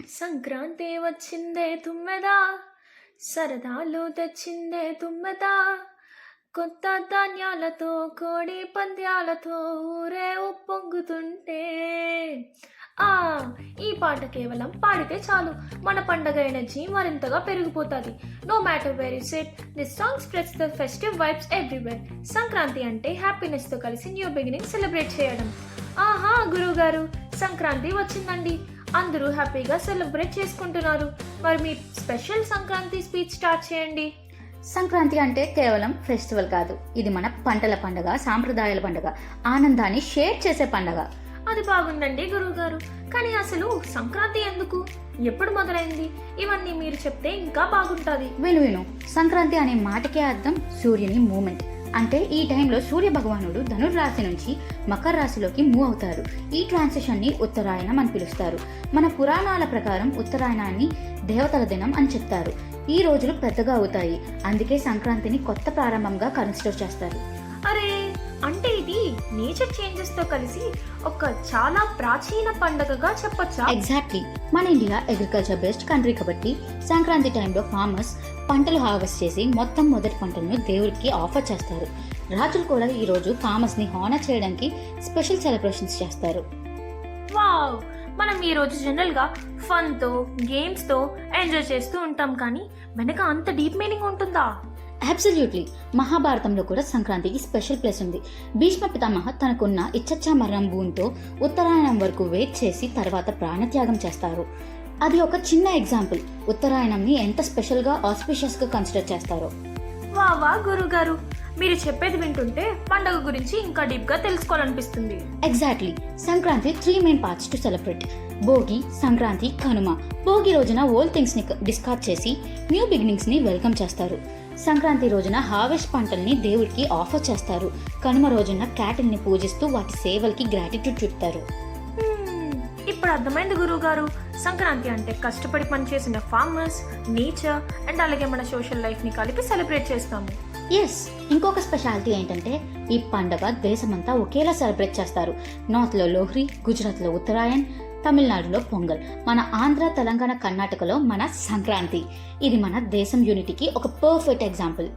సంక్రాంతి వచ్చిందే తుమ్మెదా సరదాలు తెచ్చిందే తుమ్మెదా. కొత్త ధాన్యాలతో కోడి పంద్యాలతో ఊరే ఉప్పొంగుతుంటే. ఆ ఈ పాట కేవలం పాడితే చాలు. మన పండగ ఎనర్జీ మరింతగా పెరిగిపోతుంది. No matter very set this song spreads the festive vibes everywhere Sankranti అంటే హ్యాపీనెస్తో కలిసి న్యూ బిగినింగ్ సెలబ్రేట్ చేయడం. ఆహా గురువు గారు సంక్రాంతి వచ్చిందండి. అందరూ హ్యాపీగా సెలబ్రేట్ చేసుకుంటున్నారు. మరి మీ స్పెషల్ సంక్రాంతి స్పీచ్ స్టార్ట్ చేయండి. సంక్రాంతి అంటే కేవలం ఫెస్టివల్ కాదు. ఇది మన పంటల పండగ సాంప్రదాయాల పండగ ఆనందాన్ని షేర్ చేసే పండగ. అది బాగుందండి గురువు గారు కానీ అసలు సంక్రాంతి ఎందుకు? ఎప్పుడు మొదలైంది? ఇవన్నీ మీరు చెప్తే ఇంకా బాగుంటుంది. విను విను. సంక్రాంతి అనే మాటకే అర్థం సూర్యుని మూమెంట్. అంటే ఈ టైంలో సూర్య భగవానుడు ధనుర్రాశి నుంచి మకర రాశిలోకి మూవ్ అవుతారు. ఈ ట్రాన్సిషన్ని ఉత్తరాయణం అని పిలుస్తారు. మన పురాణాల ప్రకారం ఉత్తరాయణాన్ని దేవతల దినం అని చెప్తారు. ఈ రోజులు పెద్దగా అవుతాయి. అందుకే సంక్రాంతిని కొత్త ప్రారంభంగా కన్సిడర్ చేస్తారు. అరే! నేచర్ చేంజెస్తో కలిసి ఒక చాలా ప్రాచీన పండగగా చెప్పొచ్చా? ఎగ్జాక్ట్లీ మన ఇండియా అగ్రికల్చర్ బేస్డ్ కంట్రీ కాబట్టి సంక్రాంతి టైంలో ఫార్మర్స్ పంటలు హార్వెస్ట్ చేసి మొత్తం మొదటి పంటలను దేవుడికి ఆఫర్ చేస్తారు. రాజులు కూడా ఈ రోజు ఫార్మర్స్ని హానర్ చేయడానికి స్పెషల్ సెలబ్రేషన్స్ చేస్తారు. వావ్ మనం ఈ రోజు జనరల్గా ఫన్తో గేమ్స్తో ఎంజాయ్ చేస్తూ ఉంటాం కానీ వెనక అంత డీప్ మీనింగ్ ఉంటుందా? అబ్సల్యూట్లీ మహాభారతంలో కూడా సంక్రాంతికి స్పెషల్ ప్లేస్ ఉంది. భీష్మ పితామహ తనకున్న ఇచ్చచ్చా మరణం భూమితో ఉత్తరాయణం వరకు వెయిట్ చేసి తర్వాత ప్రాణత్యాగం చేస్తారు. అది ఒక చిన్న ఎగ్జాంపుల్ ఉత్తరాయణంని ఎంత స్పెషల్గా ఆస్పిషియస్గా కన్సిడర్ చేస్తారో. వా వా గురువు గారు మీరు చెప్పేది వింటుంటే పండగ గురించి ఇంకా డీప్గా తెలుసుకోవాలనిపిస్తుంది. Exactly Sankranti three main parts to celebrate Bhogi Sankranti Kanuma. Bhogi రోజున ఓల్డ్ థింగ్స్ని డిస్కార్డ్ చేసి న్యూ బిగినింగ్స్ని వెల్కమ్ చేస్తారు. సంక్రాంతి రోజున హార్వెస్ట్ పంటల్ని దేవుడికి ఆఫర్ చేస్తారు. కనుమ రోజున cattle ని పూజిస్తూ వాటి సేవలకి గ్రాటిట్యూడ్ చూపుతారు. ఇప్పుడు అర్థమైంది గురువు గారు సంక్రాంతి అంటే కష్టపడి పనిచేసిన ఫార్మర్స్ నేచర్ అండ్ అలాగే మన సోషల్ లైఫ్ని కలిపి సెలబ్రేట్ చేస్తాము. ఎస్ ఇంకొక స్పెషాలిటీ ఏంటంటే ఈ పండగ దేశమంతా ఒకేలా సెలబ్రేట్ చేస్తారు. నార్త్లో లోహ్రీ గుజరాత్లో ఉత్తరాయణ్ తమిళనాడులో పొంగల్ మన ఆంధ్ర తెలంగాణ కర్ణాటకలో మన సంక్రాంతి. ఇది మన దేశం యూనిటీకి ఒక పర్ఫెక్ట్ ఎగ్జాంపుల్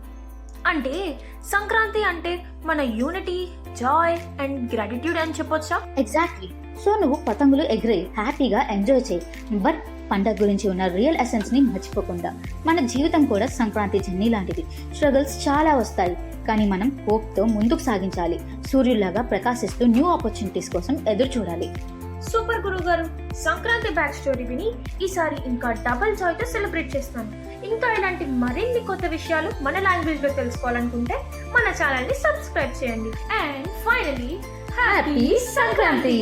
అంటే సంక్రాంతి అంటే మన యూనిటీ జాయ్ అండ్ గ్రాటిట్యూడ్ అని చెప్పొచ్చా? ఎగ్జాక్ట్లీ సో నువ్వు పతంగులు ఎగిరే హ్యాపీగా ఎంజాయ్ చేయి. బట్ పండగ గురించి ఉన్న రియల్ ఎసెన్స్ని మర్చిపోకుండా మన జీవితం కూడా సంక్రాంతి జర్నీ లాంటిది. స్ట్రగుల్స్ చాలా వస్తాయి. కానీ మనం హోప్తో ముందుకు సాగించాలి. సూర్యుల్లాగా ప్రకాశిస్తూ న్యూ ఆపర్చునిటీస్ కోసం ఎదురు చూడాలి సూపర్ గురువు గారు సంక్రాంతి బ్యాక్ స్టోరీ విని ఈసారి ఇంకా డబుల్ జాయ్తో సెలబ్రేట్ చేస్తాను ఇంకా ఇలాంటి మరిన్ని కొత్త విషయాలు మన లాంగ్వేజ్లో తెలుసుకోవాలనుకుంటే మన ఛానల్ని సబ్స్క్రైబ్ చేయండి. And finally happy Sankranti!